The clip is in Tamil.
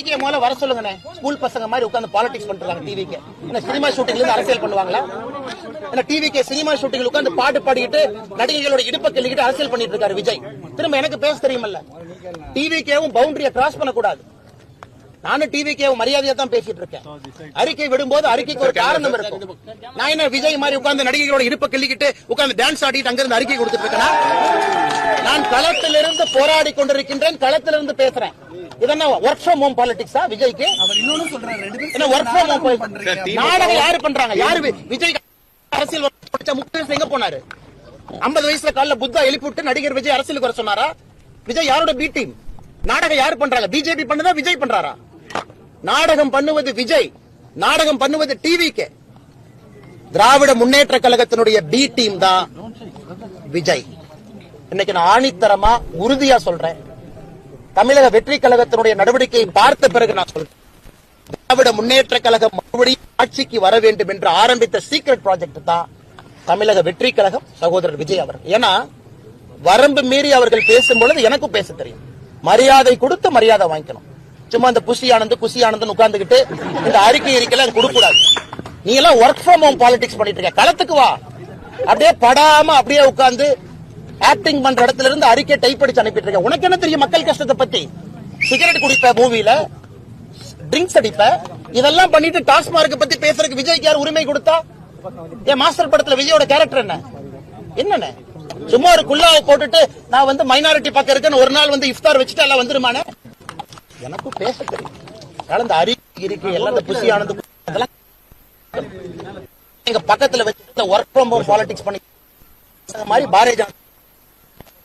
டிவிக்கு முதல்ல வர சொல்லுங்கண்ணே. ஸ்கூல் பசங்க மாதிரி உட்காந்து பாலிடிக்ஸ் பண்றாங்க டிவிக்கு என்ன சினிமா ஷூட்டிங்ல இருந்து அரசியல் பண்ணுவாங்களா? என்ன டிவிக்கு சினிமா ஷூட்டிங்ல உட்காந்து பாட்டு பாடிக்கிட்டு நடிகைகளோட இடுப்பை கிள்ளிக்கிட்டு அரசியல் பண்ணிட்டு இருக்காரு விஜய். திரும்ப எனக்கு பேச தெரியுமல்ல. டிவிக்கேவும் பவுண்டரியை கிராஸ் பண்ணக்கூடாது. நானும் டிவிக்கேவும் மரியாதையா தான் பேசிட்டு இருக்கேன். அறிக்கை விடும்போது அறிக்கைக்கு ஒரு காரணம் இருக்கும். நான் என்ன விஜய் மாதிரி உட்கார்ந்து நடிகைகளோட இடுப்பை கிள்ளிக்கிட்டு உட்கார்ந்து டான்ஸ் ஆடிட்டு அங்கிருந்து அறிக்கை கொடுத்துட்டு இருக்கேனா? களத்திலிருந்து போராடி கொண்டிருக்கின்றேன் களத்திலிருந்து பேசுறேன். இதென்ன ஒர்க் ஃப்ரம் ஹோம் பாலிடிக்ஸா விஜய்க்கு? அவர் இன்னொன்னு சொல்றாரு ரெண்டு பேரும் என்ன ஒர்க் ஃப்ரம் ஹோம் பண்றீங்க. நாடகம் யாரு பண்றாங்க? யாரு விஜய் அரசியல் படிச்ச முக்கிய எங்க போனாரு. 50 வயசுல காலைல புத்தா எழுப்பி விட்டு நடிகர் விஜய் அரசியலுக்கு வர சொன்னாரா? விஜய் யாரோட பி டீம் நாடகம் யாரு பண்றாங்க? பிஜேபி பண்ணுதா விஜய் பண்றாரா? நாடகம் பண்ணுவது விஜய். நாடகம் பண்ணுவது டிவிக்கு திராவிட முன்னேற்ற கழகத்தினுடைய பி டீம் தான் விஜய். இன்னைக்கு நான் ஆணித்தரமா உறுதியா சொல்றேன். தமிழக வெற்றி கழகத்தினுடைய நடவடிக்கையை பார்த்த பிறகு நான் சொல்றேன். திராவிட முன்னேற்ற கழகம் மறுபடியும் ஆட்சிக்கு வர வேண்டும் என்று ஆரம்பித்த சீக்ரெட் ப்ராஜெக்ட் தான் தமிழக வெற்றி கழகம் சகோதரர் விஜய் அவர் ஏன்னா வரம்பு மீறி அவர்கள் பேசும் பொழுது எனக்கும் பேச தெரியும். மரியாதை கொடுத்து மரியாதை வாங்கிக்கணும். சும்மா இந்த புசி ஆனந்த் குசி ஆனந்த் உட்கார்ந்துகிட்டு இந்த அறிக்கை அறிக்கையெல்லாம் கொடுக்கூடாது நீ எல்லாம் ஒர்க் ஃப்ரம் ஹோம் பாலிடிக்ஸ் பண்ணிட்டு இருக்க. களத்துக்கு வா. அப்படியே படாம அப்படியே உட்கார்ந்து ஆக்டிங் பண்ற இடத்துல இருந்து அறிக்கை டைப் அடிச்சு அனுப்பிட்டு இருக்க உனக்கு என்ன தெரியும் மக்கள் கஷ்டத்தை பத்தி? சிகரெட் குடிப்ப மூவில ட்ரிங்க்ஸ் அடிப்ப. இதெல்லாம் பண்ணிட்டு டாஸ்மார்க் பத்தி பேசுறதுக்கு விஜய்க்கு யார் உரிமை கொடுத்தா? என் மாஸ்டர் படத்துல விஜயோட கேரக்டர் என்ன? என்ன சும்மா ஒரு குல்லாவை போட்டுட்டு நான் வந்து மைனாரிட்டி பக்கம் இருக்கேன்னு ஒரு நாள் வந்து இஃப்தார் வச்சுட்டு எல்லாம் வந்துருமானே? எனக்கும் பேச தெரியும். கலந்த அறிக்கை இருக்கு எல்லாம் இந்த புசி அதெல்லாம் எங்க பக்கத்துல வச்சு ஒர்க் ஃப்ரம் ஹோம் பாலிடிக்ஸ் பண்ணி மாதிரி பாரதிய ஜனதா